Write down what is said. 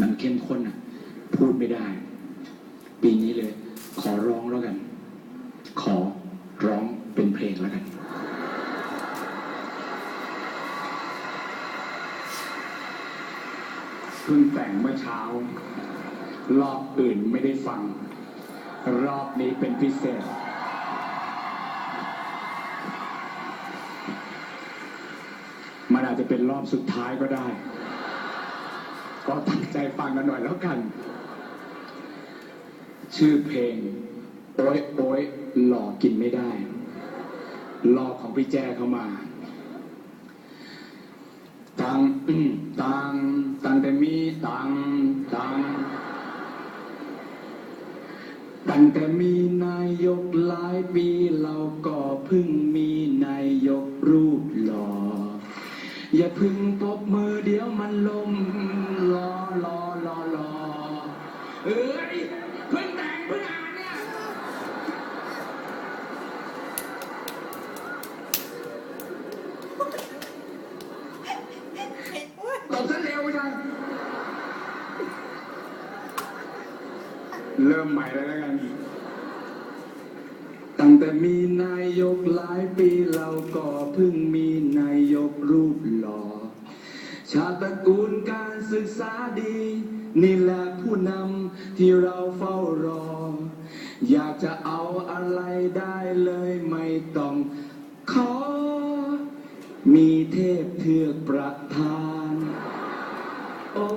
มันเข้มข้นอะ พูดไม่ได้ ปีนี้เลย ขอร้องแล้วกัน ขอร้องเป็นเพลงแล้วกัน เพิ่งแต่งเมื่อเช้า รอบอื่นไม่ได้ฟัง รอบนี้เป็นพิเศษมันอาจจะเป็นรอบสุดท้ายก็ได้ ก็ตั้งใจฟังกันหน่อยแล้วกัน ชื่อเพลง โอ้ยโอ้ยหลอกกินไม่ได้หลอกของพี่แจ้เข้ามาตังตังตังแต่มีตังตังตั้งแต่มีนายกหลายปีเราก็เพิ่งมีนายกรูปหล่อ อย่าพึ่งปบมือเดี๋ยวมันลมรอรอรอรอเอ้ยเพิ่งแต่งเพิ่งอ่านเนี่ยตบซะเร็วจังเริ่มใหม่เลยแล้วกัน ตั้งแต่มีนายกหลายปีเราก็เพิ่งมี ชาติกูลการศึกษาดี นี่แหละผู้นำที่เราเฝ้ารอ อยากจะเอาอะไรได้เลยไม่ต้องขอ มีเทพเทือกประทาน โอ้